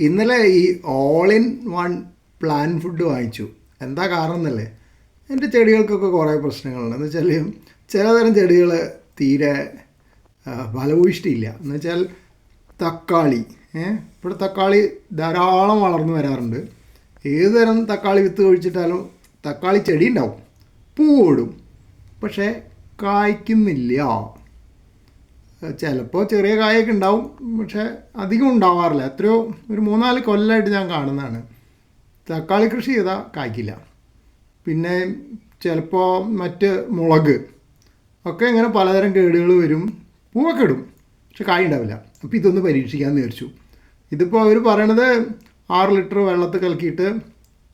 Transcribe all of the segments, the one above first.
ഇന്നലെ ഈ all in one plan food വാങ്ങിച്ചു. എന്താ കാരണം എന്നല്ലേ? എന്റെ ചെടികൾക്കൊക്കെ കുറേ പ്രശ്നങ്ങളുണ്ട്. എന്ന് വെച്ചാൽ ചിലതരം ചെടികൾ തീരെ ഫലഭൂഷ്ടിയില്ല എന്ന് വെച്ചാൽ തക്കാളി ഇവിടെ തക്കാളി ധാരാളം വളർന്നു വരാറുണ്ട്. ഏത് തരം തക്കാളി വിത്ത് ഒഴിച്ചിട്ടാലും തക്കാളി ചെടി ഉണ്ടാവും. പൂവിടും പക്ഷേ കായ്ക്കുന്നില്ല. ചിലപ്പോൾ ചെറിയ കായൊക്കെ ഉണ്ടാവും പക്ഷേ അധികം ഉണ്ടാവാറില്ല. എത്രയോ ഒരു മൂന്നാൽ കൊല്ലമായിട്ട് ഞാൻ കാണുന്നതാണ്. തക്കാളി കൃഷി ചെയ്താൽ കായ്ക്കില്ല. പിന്നെ ചിലപ്പോൾ മറ്റ് മുളക് ഒക്കെ ഇങ്ങനെ പലതരം കേടുകൾ വരും പൂവൊക്കെ ഇടും പക്ഷെ കായ ഉണ്ടാവില്ല. അപ്പോൾ ഇതൊന്ന് പരീക്ഷിക്കാമെന്ന് വിചാരിച്ചു. ഇതിപ്പോൾ അവർ പറയണത് ആറ് ലിറ്റർ വെള്ളത്തിൽ കലക്കിയിട്ട്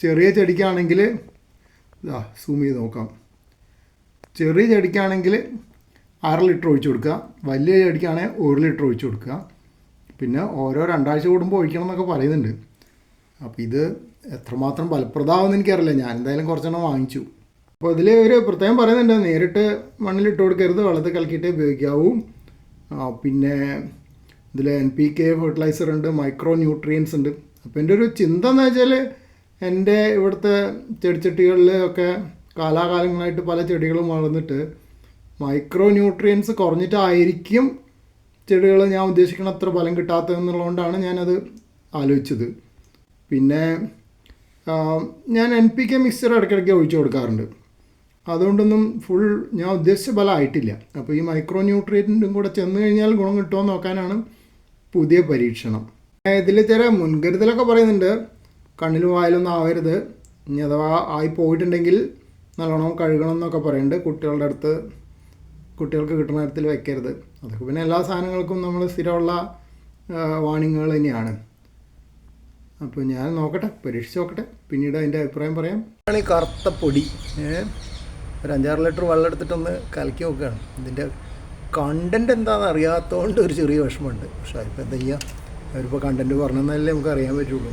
ചെറിയ ചെടിക്കാണെങ്കിൽ ഇതാ സൂം ചെയ്ത് നോക്കാം. ചെറിയ ചെടിക്കാണെങ്കിൽ അര ലിറ്റർ ഒഴിച്ചു കൊടുക്കുക. വലിയ ചെടിക്കാണെങ്കിൽ ഒരു ലിറ്റർ ഒഴിച്ചു കൊടുക്കുക. പിന്നെ ഓരോ രണ്ടാഴ്ച കൂടുമ്പോൾ ഒഴിക്കണം എന്നൊക്കെ പറയുന്നുണ്ട്. അപ്പോൾ ഇത് എത്രമാത്രം ഫലപ്രദമാകുമെന്ന് എനിക്കറിയില്ല. ഞാൻ എന്തായാലും കുറച്ചെണ്ണം വാങ്ങിച്ചു. അപ്പോൾ ഇതിൽ ഒരു പ്രത്യേകം പറയുന്നുണ്ട്. നേരിട്ട് മണ്ണിലിട്ട് കൊടുക്കരുത്. വെള്ളത്തിൽ കലക്കിയിട്ടേ ഉപയോഗിക്കാവൂ. പിന്നെ ഇതിൽ എൻ പി കെ ഫെർട്ടിലൈസർ ഉണ്ട്. മൈക്രോ ന്യൂട്രിയൻസ് ഉണ്ട്. അപ്പോൾ എന്റെ ഒരു ചിന്ത എന്ന് വെച്ചാൽ എന്റെ ഇവിടുത്തെ ചെടിച്ചട്ടികളിൽ ഒക്കെ കാലാകാലങ്ങളായിട്ട് പല ചെടികളും വളർന്നിട്ട് മൈക്രോ ന്യൂട്രിയൻസ് കുറഞ്ഞിട്ടായിരിക്കും ചെടികൾ ഞാൻ ഉദ്ദേശിക്കുന്ന അത്ര ഫലം കിട്ടാത്തതെന്നുള്ളതുകൊണ്ടാണ് ഞാനത് ആലോചിച്ചത്. പിന്നെ ഞാൻ എൻ പി കെ മിക്സ്ചർ ഇടയ്ക്കിടയ്ക്ക് ഒഴിച്ചു കൊടുക്കാറുണ്ട്. അതുകൊണ്ടൊന്നും ഫുൾ ഞാൻ ഉദ്ദേശിച്ച ഫലം ആയിട്ടില്ല. അപ്പോൾ ഈ മൈക്രോ ന്യൂട്രിയന്റും കൂടെ ചെന്ന് കഴിഞ്ഞാൽ ഗുണം കിട്ടുമോ നോക്കാനാണ് പുതിയ പരീക്ഷണം. ഇതിൽ ചില മുൻകരുതലൊക്കെ പറയുന്നുണ്ട്. കണ്ണിലും വായിലൊന്നും ആവരുത്. ഇനി അഥവാ ആയി പോയിട്ടുണ്ടെങ്കിൽ നല്ലോണം കഴുകണം എന്നൊക്കെ പറയുന്നുണ്ട്. കുട്ടികളുടെ അടുത്ത് കുട്ടികൾക്ക് കിട്ടുന്ന തരത്തിൽ വെക്കരുത്. അതൊക്കെ പിന്നെ എല്ലാ സാധനങ്ങൾക്കും നമ്മൾ സ്ഥിരമുള്ള വാണിങ്ങുകൾ തന്നെയാണ്. അപ്പോൾ ഞാൻ നോക്കട്ടെ പരീക്ഷിച്ച് നോക്കട്ടെ. പിന്നീട് അതിന്റെ അഭിപ്രായം പറയാം. ഈ കറുത്ത പൊടി. ഒരു അഞ്ചാറ് ലിറ്റർ വെള്ളം എടുത്തിട്ടൊന്ന് കലക്കി നോക്കുകയാണ്. ഇതിന്റെ കണ്ടന്റ് എന്താണെന്ന് അറിയാത്തതുകൊണ്ട് ഒരു ചെറിയ വിഷമമുണ്ട്. പക്ഷേ അതിപ്പോൾ എന്താ ചെയ്യുക അവരിപ്പോൾ കണ്ടന്റ് പറഞ്ഞെന്നല്ലേ നമുക്ക് അറിയാൻ പറ്റുള്ളൂ.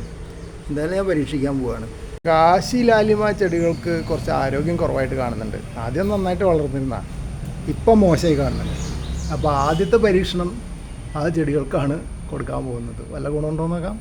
എന്തായാലും ഞാൻ പരീക്ഷിക്കാൻ പോവുകയാണ് കാശി ലാലിമ ചെടികൾക്ക് കുറച്ച് ആരോഗ്യം കുറവായിട്ട് കാണുന്നുണ്ട്. ആദ്യം നന്നായിട്ട് വളർന്നിരുന്ന ഇപ്പം മോശമായി കാണുന്നത്. അപ്പോൾ ആദ്യത്തെ പരീക്ഷണം ആ ചെടികൾക്കാണ് കൊടുക്കാൻ പോകുന്നത്. വല്ല ഗുണമുണ്ടോ നോക്കാം.